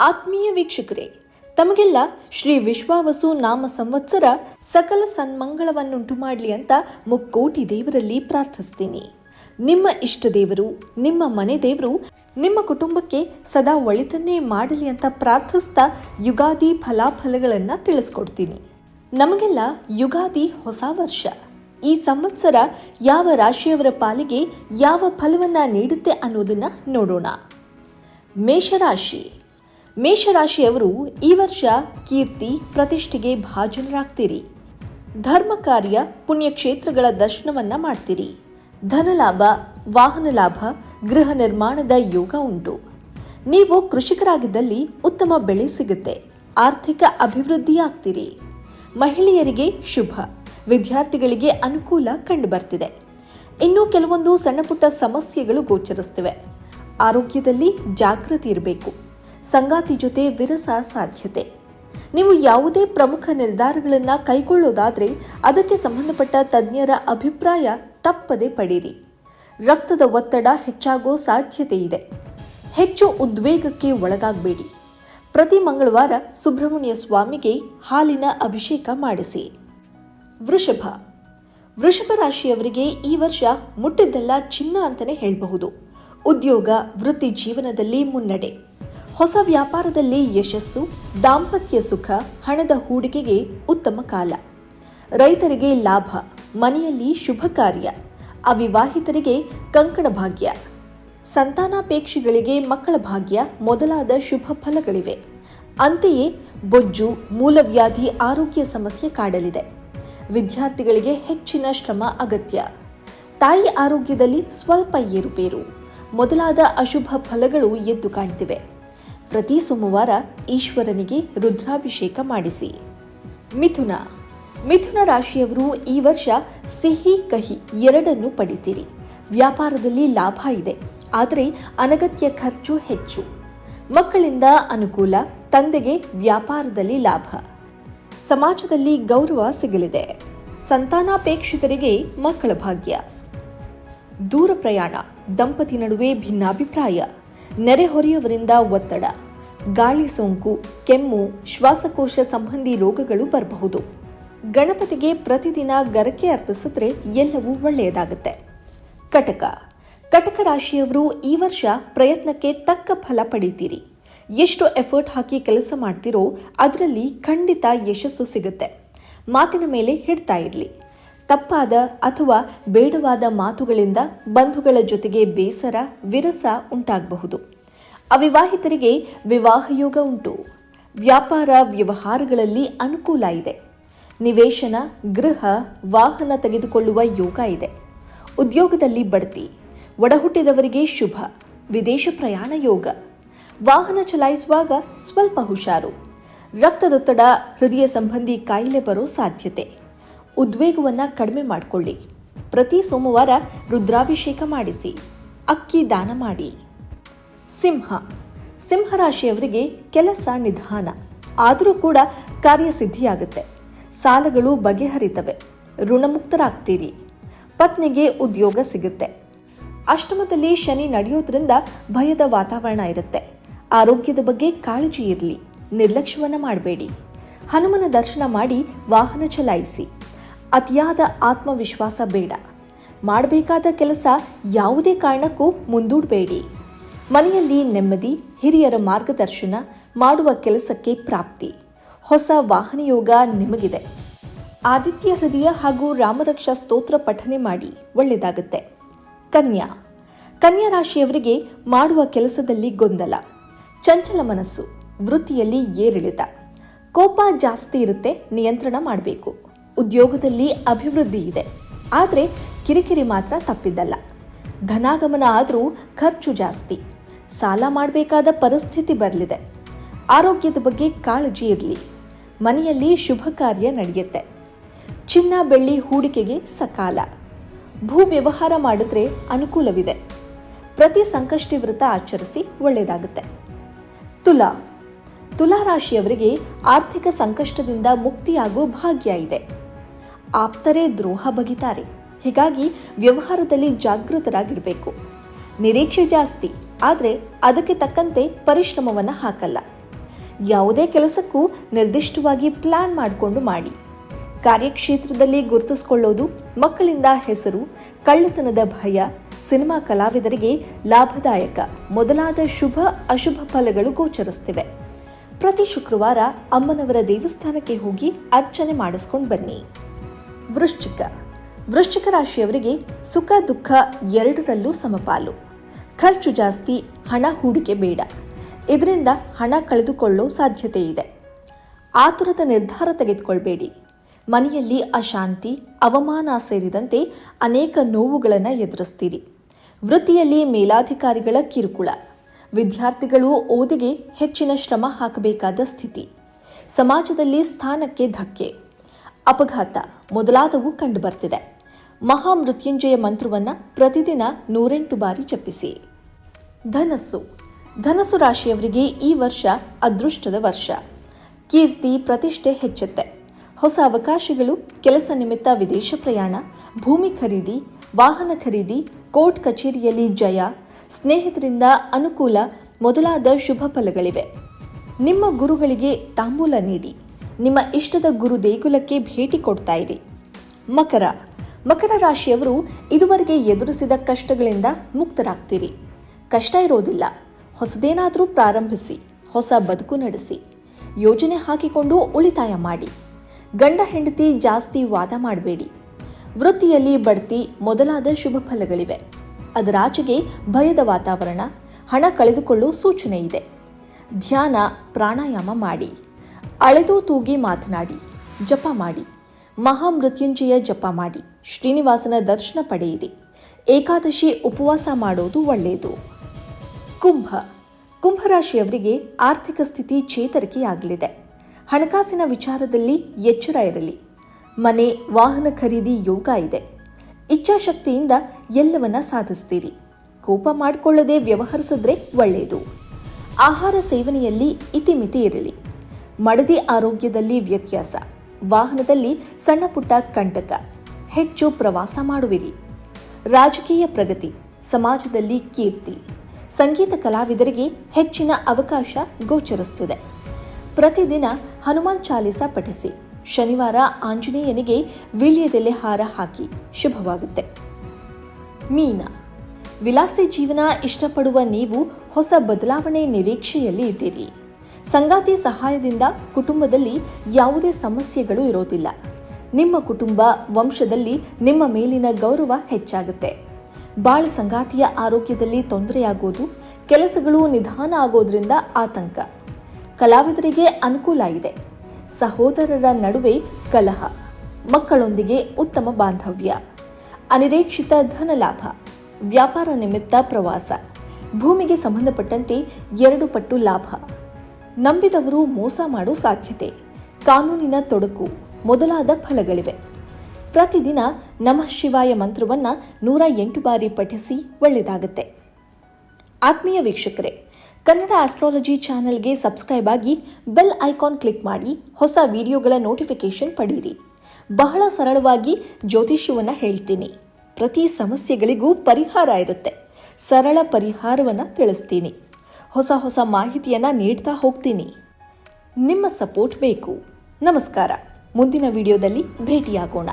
ಆತ್ಮೀಯ ವೀಕ್ಷಕರೇ, ತಮಗೆಲ್ಲ ಶ್ರೀ ವಿಶ್ವಾವಸು ನಾಮ ಸಂವತ್ಸರ ಸಕಲ ಸನ್ಮಂಗಳವನ್ನುಂಟು ಮಾಡಲಿ ಅಂತ ಮುಕ್ಕೋಟಿ ದೇವರಲ್ಲಿ ಪ್ರಾರ್ಥಿಸ್ತೀನಿ. ನಿಮ್ಮ ಇಷ್ಟ ದೇವರು, ನಿಮ್ಮ ಮನೆ ದೇವರು, ನಿಮ್ಮ ಕುಟುಂಬಕ್ಕೆ ಸದಾ ಒಳಿತನ್ನೇ ಮಾಡಲಿ ಅಂತ ಪ್ರಾರ್ಥಿಸ್ತಾ ಯುಗಾದಿ ಫಲಾಫಲಗಳನ್ನು ತಿಳಿಸ್ಕೊಡ್ತೀನಿ. ನಮಗೆಲ್ಲ ಯುಗಾದಿ ಹೊಸ ವರ್ಷ. ಈ ಸಂವತ್ಸರ ಯಾವ ರಾಶಿಯವರ ಪಾಲಿಗೆ ಯಾವ ಫಲವನ್ನ ನೀಡುತ್ತೆ ಅನ್ನೋದನ್ನು ನೋಡೋಣ. ಮೇಷರಾಶಿ. ಮೇಷರಾಶಿಯವರು ಈ ವರ್ಷ ಕೀರ್ತಿ ಪ್ರತಿಷ್ಠೆಗೆ ಭಾಜನರಾಗ್ತೀರಿ. ಧರ್ಮ ಕಾರ್ಯ ಪುಣ್ಯಕ್ಷೇತ್ರಗಳ ದರ್ಶನವನ್ನ ಮಾಡ್ತೀರಿ. ಧನಲಾಭ ವಾಹನ ಲಾಭ, ಗೃಹ ನಿರ್ಮಾಣದ ಯೋಗ ಉಂಟು. ನೀವು ಕೃಷಿಕರಾಗಿದ್ದಲ್ಲಿ ಉತ್ತಮ ಬೆಳೆ ಸಿಗುತ್ತೆ. ಆರ್ಥಿಕ ಅಭಿವೃದ್ಧಿ ಆಗ್ತೀರಿ. ಮಹಿಳೆಯರಿಗೆ ಶುಭ, ವಿದ್ಯಾರ್ಥಿಗಳಿಗೆ ಅನುಕೂಲ ಕಂಡುಬರ್ತಿದೆ. ಇನ್ನು ಕೆಲವೊಂದು ಸಣ್ಣಪುಟ್ಟ ಸಮಸ್ಯೆಗಳು ಗೋಚರಿಸ್ತಿವೆ. ಆರೋಗ್ಯದಲ್ಲಿ ಜಾಗೃತಿ ಇರಬೇಕು. ಸಂಗಾತಿ ಜೊತೆ ವಿರಸ ಸಾಧ್ಯತೆ. ನೀವು ಯಾವುದೇ ಪ್ರಮುಖ ನಿರ್ಧಾರಗಳನ್ನು ಕೈಗೊಳ್ಳೋದಾದರೆ ಅದಕ್ಕೆ ಸಂಬಂಧಪಟ್ಟ ತಜ್ಞರ ಅಭಿಪ್ರಾಯ ತಪ್ಪದೆ ಪಡೀರಿ. ರಕ್ತದ ಒತ್ತಡ ಹೆಚ್ಚಾಗೋ ಸಾಧ್ಯತೆ ಇದೆ. ಹೆಚ್ಚು ಉದ್ವೇಗಕ್ಕೆ ಒಳಗಾಗಬೇಡಿ. ಪ್ರತಿ ಮಂಗಳವಾರ ಸುಬ್ರಹ್ಮಣ್ಯ ಸ್ವಾಮಿಗೆ ಹಾಲಿನ ಅಭಿಷೇಕ ಮಾಡಿಸಿ. ವೃಷಭ. ವೃಷಭ ರಾಶಿಯವರಿಗೆ ಈ ವರ್ಷ ಮುಟ್ಟಿದ್ದೆಲ್ಲ ಚಿನ್ನ ಅಂತಲೇ ಹೇಳಬಹುದು. ಉದ್ಯೋಗ, ವೃತ್ತಿ ಜೀವನದಲ್ಲಿ ಮುನ್ನಡೆ. ಹೊಸ ವ್ಯಾಪಾರದಲ್ಲಿ ಯಶಸ್ಸು, ದಾಂಪತ್ಯ ಸುಖ, ಹಣದ ಹೂಡಿಕೆಗೆ ಉತ್ತಮ ಕಾಲ. ರೈತರಿಗೆ ಲಾಭ, ಮನೆಯಲ್ಲಿ ಶುಭ ಕಾರ್ಯ, ಅವಿವಾಹಿತರಿಗೆ ಕಂಕಣ ಭಾಗ್ಯ. ಸಂತಾನಾಪೇಕ್ಷಿಗಳಿಗೆ ಮಕ್ಕಳ ಭಾಗ್ಯ ಮೊದಲಾದ ಶುಭ ಫಲಗಳಿವೆ. ಅಂತೆಯೇ ಬೊಜ್ಜು, ಮೂಲವ್ಯಾಧಿ ಆರೋಗ್ಯ ಸಮಸ್ಯೆ ಕಾಡಲಿದೆ. ವಿದ್ಯಾರ್ಥಿಗಳಿಗೆ ಹೆಚ್ಚಿನ ಶ್ರಮ ಅಗತ್ಯ. ತಾಯಿ ಆರೋಗ್ಯದಲ್ಲಿ ಸ್ವಲ್ಪ ಏರುಪೇರು. ಮೊದಲಾದ ಅಶುಭ ಫಲಗಳು ಎದ್ದು ಕಾಣ್ತಿವೆ. ಪ್ರತಿ ಸೋಮವಾರ ಈಶ್ವರನಿಗೆ ರುದ್ರಾಭಿಷೇಕ ಮಾಡಿಸಿ. ಮಿಥುನ. ಮಿಥುನ ರಾಶಿಯವರು ಈ ವರ್ಷ ಸಿಹಿ ಕಹಿ ಎರಡನ್ನು ಪಡಿತೀರಿ. ವ್ಯಾಪಾರದಲ್ಲಿ ಲಾಭ ಇದೆ, ಆದರೆ ಅನಗತ್ಯ ಖರ್ಚು ಹೆಚ್ಚು. ಮಕ್ಕಳಿಂದ ಅನುಕೂಲ, ತಂದೆಗೆ ವ್ಯಾಪಾರದಲ್ಲಿ ಲಾಭ. ಸಮಾಜದಲ್ಲಿ ಗೌರವ ಸಿಗಲಿದೆ. ಸಂತಾನಾಪೇಕ್ಷಿತರಿಗೆ ಮಕ್ಕಳ ಭಾಗ್ಯ. ದೂರ ಪ್ರಯಾಣ, ದಂಪತಿ ನಡುವೆ ಭಿನ್ನಾಭಿಪ್ರಾಯ. ನೆರೆಹೊರೆಯವರಿಂದ ಒತ್ತಡ, ಗಾಳಿ ಸೋಂಕು, ಕೆಮ್ಮು, ಶ್ವಾಸಕೋಶ ಸಂಬಂಧಿ ರೋಗಗಳು ಬರಬಹುದು. ಗಣಪತಿಗೆ ಪ್ರತಿದಿನ ಗರಕೆ ಅರ್ಪಿಸಿದ್ರೆ ಎಲ್ಲವೂ ಒಳ್ಳೆಯದಾಗುತ್ತೆ. ಕಟಕ. ಕಟಕ ರಾಶಿಯವರು ಈ ವರ್ಷ ಪ್ರಯತ್ನಕ್ಕೆ ತಕ್ಕ ಫಲ ಪಡೀತೀರಿ. ಎಷ್ಟು ಎಫರ್ಟ್ ಹಾಕಿ ಕೆಲಸ ಮಾಡ್ತೀರೋ ಅದರಲ್ಲಿ ಖಂಡಿತ ಯಶಸ್ಸು ಸಿಗುತ್ತೆ. ಮಾತಿನ ಮೇಲೆ ಹಿಡ್ತಾ ಇರಲಿ. ತಪ್ಪಾದ ಅಥವಾ ಬೇಡವಾದ ಮಾತುಗಳಿಂದ ಬಂಧುಗಳ ಜೊತೆಗೆ ಬೇಸರ, ವಿರಸ ಉಂಟಾಗಬಹುದು. ಅವಿವಾಹಿತರಿಗೆ ವಿವಾಹ ಯೋಗ ಉಂಟು. ವ್ಯಾಪಾರ ವ್ಯವಹಾರಗಳಲ್ಲಿ ಅನುಕೂಲ ಇದೆ. ನಿವೇಶನ, ಗೃಹ, ವಾಹನ ತೆಗೆದುಕೊಳ್ಳುವ ಯೋಗ ಇದೆ. ಉದ್ಯೋಗದಲ್ಲಿ ಬಡ್ತಿ, ಒಡಹುಟ್ಟಿದವರಿಗೆ ಶುಭ, ವಿದೇಶ ಪ್ರಯಾಣ ಯೋಗ. ವಾಹನ ಚಲಾಯಿಸುವಾಗ ಸ್ವಲ್ಪ ಹುಷಾರು. ರಕ್ತದೊತ್ತಡ, ಹೃದಯ ಸಂಬಂಧಿ ಕಾಯಿಲೆ ಬರೋ ಸಾಧ್ಯತೆ. ಉದ್ವೇಗವನ್ನು ಕಡಿಮೆ ಮಾಡಿಕೊಳ್ಳಿ. ಪ್ರತಿ ಸೋಮವಾರ ರುದ್ರಾಭಿಷೇಕ ಮಾಡಿಸಿ. ಅಕ್ಕಿ ದಾನ ಮಾಡಿ. ಸಿಂಹ. ಸಿಂಹರಾಶಿಯವರಿಗೆ ಕೆಲಸ ನಿಧಾನ. ಆದರೂ ಕೂಡ ಕಾರ್ಯಸಿದ್ಧಿಯಾಗುತ್ತೆ. ಸಾಲಗಳು ಬಗೆಹರಿತವೆ. ಋಣಮುಕ್ತರಾಗ್ತೀರಿ. ಪತ್ನಿಗೆ ಉದ್ಯೋಗ ಸಿಗುತ್ತೆ. ಅಷ್ಟಮದಲ್ಲಿ ಶನಿ ನಡೆಯೋದ್ರಿಂದ ಭಯದ ವಾತಾವರಣ ಇರುತ್ತೆ. ಆರೋಗ್ಯದ ಬಗ್ಗೆ ಕಾಳಜಿ ಇರಲಿ. ನಿರ್ಲಕ್ಷ್ಯವನ್ನು ಮಾಡಬೇಡಿ. ಹನುಮನ ದರ್ಶನ ಮಾಡಿ ವಾಹನ ಚಲಾಯಿಸಿ. ಅತಿಯಾದ ಆತ್ಮವಿಶ್ವಾಸ ಬೇಡ. ಮಾಡಬೇಕಾದ ಕೆಲಸ ಯಾವುದೇ ಕಾರಣಕ್ಕೂ ಮುಂದೂಡಬೇಡಿ. ಮನೆಯಲ್ಲಿ ನೆಮ್ಮದಿ, ಹಿರಿಯರ ಮಾರ್ಗದರ್ಶನ ಮಾಡುವ ಕೆಲಸಕ್ಕೆ ಪ್ರಾಪ್ತಿ. ಹೊಸ ವಾಹನ ಯೋಗ ನಿಮಗಿದೆ. ಆದಿತ್ಯ ಹೃದಯ ಹಾಗೂ ರಾಮರಕ್ಷಾ ಸ್ತೋತ್ರ ಪಠನೆ ಮಾಡಿ, ಒಳ್ಳೆಯದಾಗುತ್ತೆ. ಕನ್ಯಾ. ಕನ್ಯಾ ರಾಶಿಯವರಿಗೆ ಮಾಡುವ ಕೆಲಸದಲ್ಲಿ ಗೊಂದಲ. ಚಂಚಲ ಮನಸ್ಸು, ವೃತ್ತಿಯಲ್ಲಿ ಏರಿಳಿತ. ಕೋಪ ಜಾಸ್ತಿ ಇರುತ್ತೆ, ನಿಯಂತ್ರಣ ಮಾಡಬೇಕು. ಉದ್ಯೋಗದಲ್ಲಿ ಅಭಿವೃದ್ಧಿ ಇದೆ. ಆದರೆ ಕಿರಿಕಿರಿ ಮಾತ್ರ ತಪ್ಪಿದ್ದಲ್ಲ. ಧನಾಗಮನ ಆದರೂ ಖರ್ಚು ಜಾಸ್ತಿ. ಸಾಲ ಮಾಡಬೇಕಾದ ಪರಿಸ್ಥಿತಿ ಬರಲಿದೆ. ಆರೋಗ್ಯದ ಬಗ್ಗೆ ಕಾಳಜಿ ಇರಲಿ. ಮನೆಯಲ್ಲಿ ಶುಭ ಕಾರ್ಯ ನಡೆಯುತ್ತೆ. ಚಿನ್ನ ಬೆಳ್ಳಿ ಹೂಡಿಕೆಗೆ ಸಕಾಲ. ಭೂ ವ್ಯವಹಾರ ಮಾಡಿದ್ರೆ ಅನುಕೂಲವಿದೆ. ಪ್ರತಿ ಸಂಕಷ್ಟಿ ವ್ರತ ಆಚರಿಸಿ ಒಳ್ಳೆಯದಾಗುತ್ತೆ ತುಲಾ. ತುಲಾ ರಾಶಿಯವರಿಗೆ ಆರ್ಥಿಕ ಸಂಕಷ್ಟದಿಂದ ಮುಕ್ತಿಯಾಗೋ ಭಾಗ್ಯ ಇದೆ. ಆಪ್ತರೇ ದ್ರೋಹ ಬಗಿತಾರೆ ಹೀಗಾಗಿ ವ್ಯವಹಾರದಲ್ಲಿ ಜಾಗೃತರಾಗಿರಬೇಕು. ನಿರೀಕ್ಷೆ ಜಾಸ್ತಿ, ಆದರೆ ಅದಕ್ಕೆ ತಕ್ಕಂತೆ ಪರಿಶ್ರಮವನ್ನು ಹಾಕಲ್ಲ. ಯಾವುದೇ ಕೆಲಸಕ್ಕೂ ನಿರ್ದಿಷ್ಟವಾಗಿ ಪ್ಲಾನ್ ಮಾಡಿಕೊಂಡು ಮಾಡಿ. ಕಾರ್ಯಕ್ಷೇತ್ರದಲ್ಲಿ ಗುರುತಿಸಿಕೊಳ್ಳೋದು ಮಕ್ಕಳಿಂದ ಹೆಸರು, ಕಳ್ಳತನದ ಭಯ, ಸಿನಿಮಾ ಕಲಾವಿದರಿಗೆ ಲಾಭದಾಯಕ, ಮೊದಲಾದ ಶುಭ ಅಶುಭ ಫಲಗಳು ಗೋಚರಿಸ್ತಿವೆ. ಪ್ರತಿ ಶುಕ್ರವಾರ ಅಮ್ಮನವರ ದೇವಸ್ಥಾನಕ್ಕೆ ಹೋಗಿ ಅರ್ಚನೆ ಮಾಡಿಸ್ಕೊಂಡು ಬನ್ನಿ. ವೃಶ್ಚಿಕ. ವೃಶ್ಚಿಕ ರಾಶಿಯವರಿಗೆ ಸುಖ, ದುಃಖ ಎರಡರಲ್ಲೂ ಸಮಪಾಲು. ಖರ್ಚು ಜಾಸ್ತಿ, ಹಣ ಹೂಡಿಕೆ ಬೇಡ. ಇದರಿಂದ ಹಣ ಕಳೆದುಕೊಳ್ಳೋ ಸಾಧ್ಯತೆ ಇದೆ. ಆತುರದ ನಿರ್ಧಾರ ತೆಗೆದುಕೊಳ್ಬೇಡಿ. ಮನೆಯಲ್ಲಿ ಅಶಾಂತಿ, ಅವಮಾನ ಸೇರಿದಂತೆ ಅನೇಕ ನೋವುಗಳನ್ನು ಎದುರಿಸ್ತೀರಿ. ವೃತ್ತಿಯಲ್ಲಿ ಮೇಲಾಧಿಕಾರಿಗಳ ಕಿರುಕುಳ. ವಿದ್ಯಾರ್ಥಿಗಳು ಓದಿಗೆ ಹೆಚ್ಚಿನ ಶ್ರಮ ಹಾಕಬೇಕಾದ ಸ್ಥಿತಿ. ಸಮಾಜದಲ್ಲಿ ಸ್ಥಾನಕ್ಕೆ ಧಕ್ಕೆ. ಅಪಘಾತ ಮೊದಲಾದವು ಕಂಡುಬರ್ತಿದೆ. ಮಹಾಮೃತ್ಯುಂಜಯ ಮಂತ್ರವನ್ನು ಪ್ರತಿದಿನ ನೂರೆಂಟು ಬಾರಿ ಜಪಿಸಿ. ಧನಸ್ಸು. ಧನಸ್ಸು ರಾಶಿಯವರಿಗೆ ಈ ವರ್ಷ ಅದೃಷ್ಟದ ವರ್ಷ. ಕೀರ್ತಿ, ಪ್ರತಿಷ್ಠೆ ಹೆಚ್ಚುತ್ತೆ. ಹೊಸ ಅವಕಾಶಗಳು, ಕೆಲಸ ನಿಮಿತ್ತ ವಿದೇಶ ಪ್ರಯಾಣ, ಭೂಮಿ ಖರೀದಿ, ವಾಹನ ಖರೀದಿ, ಕೋರ್ಟ್ ಕಚೇರಿಯಲ್ಲಿ ಜಯ, ಸ್ನೇಹಿತರಿಂದ ಅನುಕೂಲ ಮೊದಲಾದ ಶುಭ ಫಲಗಳಿವೆ. ನಿಮ್ಮ ಗುರುಗಳಿಗೆ ತಾಂಬೂಲ ನೀಡಿ. ನಿಮ್ಮ ಇಷ್ಟದ ಗುರು ದೇಗುಲಕ್ಕೆ ಭೇಟಿ ಕೊಡ್ತಾ ಇರಿ. ಮಕರ. ಮಕರ ರಾಶಿಯವರು ಇದುವರೆಗೆ ಎದುರಿಸಿದ ಕಷ್ಟಗಳಿಂದ ಮುಕ್ತರಾಗ್ತೀರಿ. ಕಷ್ಟ ಇರೋದಿಲ್ಲ. ಹೊಸದೇನಾದರೂ ಪ್ರಾರಂಭಿಸಿ, ಹೊಸ ಬದುಕು ನಡೆಸಿ, ಯೋಜನೆ ಹಾಕಿಕೊಂಡು ಉಳಿತಾಯ ಮಾಡಿ. ಗಂಡ ಹೆಂಡತಿ ಜಾಸ್ತಿ ವಾದ ಮಾಡಬೇಡಿ. ವೃತ್ತಿಯಲ್ಲಿ ಬಡ್ತಿ ಮೊದಲಾದ ಶುಭ ಫಲಗಳಿವೆ. ಅದರಾಚೆಗೆ ಭಯದ ವಾತಾವರಣ, ಹಣ ಕಳೆದುಕೊಳ್ಳುವ ಸೂಚನೆ ಇದೆ. ಧ್ಯಾನ, ಪ್ರಾಣಾಯಾಮ ಮಾಡಿ. ಅಳೆದು ತೂಗಿ ಮಾತನಾಡಿ, ಜಪ ಮಾಡಿ. ಮಹಾಮೃತ್ಯುಂಜಯ ಜಪ ಮಾಡಿ. ಶ್ರೀನಿವಾಸನ ದರ್ಶನ ಪಡೆಯಿರಿ. ಏಕಾದಶಿ ಉಪವಾಸ ಮಾಡೋದು ಒಳ್ಳೆಯದು. ಕುಂಭ. ಕುಂಭರಾಶಿಯವರಿಗೆ ಆರ್ಥಿಕ ಸ್ಥಿತಿ ಚೇತರಿಕೆಯಾಗಲಿದೆ. ಹಣಕಾಸಿನ ವಿಚಾರದಲ್ಲಿ ಎಚ್ಚರ ಇರಲಿ. ಮನೆ, ವಾಹನ ಖರೀದಿ ಯೋಗ ಇದೆ. ಇಚ್ಛಾಶಕ್ತಿಯಿಂದ ಎಲ್ಲವನ್ನ ಸಾಧಿಸ್ತೀರಿ. ಕೋಪ ಮಾಡಿಕೊಳ್ಳದೆ ವ್ಯವಹರಿಸಿದ್ರೆ ಒಳ್ಳೆಯದು. ಆಹಾರ ಸೇವನೆಯಲ್ಲಿ ಇತಿಮಿತಿ ಇರಲಿ. ಮಡದಿ ಆರೋಗ್ಯದಲ್ಲಿ ವ್ಯತ್ಯಾಸ. ವಾಹನದಲ್ಲಿ ಸಣ್ಣ ಪುಟ್ಟ ಕಂಟಕ. ಹೆಚ್ಚು ಪ್ರವಾಸ ಮಾಡುವಿರಿ. ರಾಜಕೀಯ ಪ್ರಗತಿ, ಸಮಾಜದಲ್ಲಿ ಕೀರ್ತಿ. ಸಂಗೀತ ಕಲಾವಿದರಿಗೆ ಹೆಚ್ಚಿನ ಅವಕಾಶ ಗೋಚರಿಸುತ್ತಿದೆ. ಪ್ರತಿದಿನ ಹನುಮಾನ್ ಚಾಲಿಸ ಪಠಿಸಿ. ಶನಿವಾರ ಆಂಜನೇಯನಿಗೆ ವೀಳ್ಯದೆಲೆ ಹಾರ ಹಾಕಿ. ಶುಭವಾಗುತ್ತೆ. ಮೀನ. ವಿಲಾಸಿ ಜೀವನ ಇಷ್ಟಪಡುವ ನೀವು ಹೊಸ ಬದಲಾವಣೆ ನಿರೀಕ್ಷೆಯಲ್ಲಿ ಇದ್ದೀರಿ. ಸಂಗಾತಿ ಸಹಾಯದಿಂದ ಕುಟುಂಬದಲ್ಲಿ ಯಾವುದೇ ಸಮಸ್ಯೆಗಳು ಇರೋದಿಲ್ಲ. ನಿಮ್ಮ ಕುಟುಂಬ ವಂಶದಲ್ಲಿ ನಿಮ್ಮ ಮೇಲಿನ ಗೌರವ ಹೆಚ್ಚಾಗುತ್ತೆ. ಬಾಳ ಸಂಗಾತಿಯ ಆರೋಗ್ಯದಲ್ಲಿ ತೊಂದರೆಯಾಗೋದು, ಕೆಲಸಗಳು ನಿಧಾನ ಆಗೋದ್ರಿಂದ ಆತಂಕ. ಕಲಾವಿದರಿಗೆ ಅನುಕೂಲ ಇದೆ. ಸಹೋದರರ ನಡುವೆ ಕಲಹ, ಮಕ್ಕಳೊಂದಿಗೆ ಉತ್ತಮ ಬಾಂಧವ್ಯ, ಅನಿರೀಕ್ಷಿತ ಧನಲಾಭ ವ್ಯಾಪಾರ ನಿಮಿತ್ತ ಪ್ರವಾಸ, ಭೂಮಿಗೆ ಸಂಬಂಧಪಟ್ಟಂತೆ ಎರಡು ಪಟ್ಟು ಲಾಭ. ನಂಬಿದವರು ಮೋಸ ಮಾಡೋ ಸಾಧ್ಯತೆ. ಕಾನೂನಿನ ತೊಡಕು ಮೊದಲಾದ ಫಲಗಳಿವೆ. ಪ್ರತಿದಿನ ನಮಃ ಶಿವಾಯ ಮಂತ್ರವನ್ನ ನೂರ ಎಂಟು ಬಾರಿ ಪಠಿಸಿ ಒಳ್ಳೆಯದಾಗುತ್ತೆ. ಆತ್ಮೀಯ ವೀಕ್ಷಕರೇ, ಕನ್ನಡ ಆಸ್ಟ್ರಾಲಜಿ ಚಾನೆಲ್ಗೆ ಸಬ್ಸ್ಕ್ರೈಬ್ ಆಗಿ ಬೆಲ್ ಐಕಾನ್ ಕ್ಲಿಕ್ ಮಾಡಿ ಹೊಸ ವಿಡಿಯೋಗಳ ನೋಟಿಫಿಕೇಶನ್ ಪಡೀರಿ ಬಹಳ ಸರಳವಾಗಿ ಜ್ಯೋತಿಷ್ಯವನ್ನು ಹೇಳ್ತೀನಿ. ಪ್ರತಿ ಸಮಸ್ಯೆಗಳಿಗೂ ಪರಿಹಾರ ಇರುತ್ತೆ. ಸರಳ ಪರಿಹಾರವನ್ನು ತಿಳಿಸ್ತೀನಿ. ಹೊಸ ಹೊಸ ಮಾಹಿತಿಯನ್ನು ನೀಡ್ತಾ ಹೋಗ್ತೀನಿ. ನಿಮ್ಮ ಸಪೋರ್ಟ್ ಬೇಕು. ನಮಸ್ಕಾರ. ಮುಂದಿನ ವಿಡಿಯೋದಲ್ಲಿ ಭೇಟಿಯಾಗೋಣ.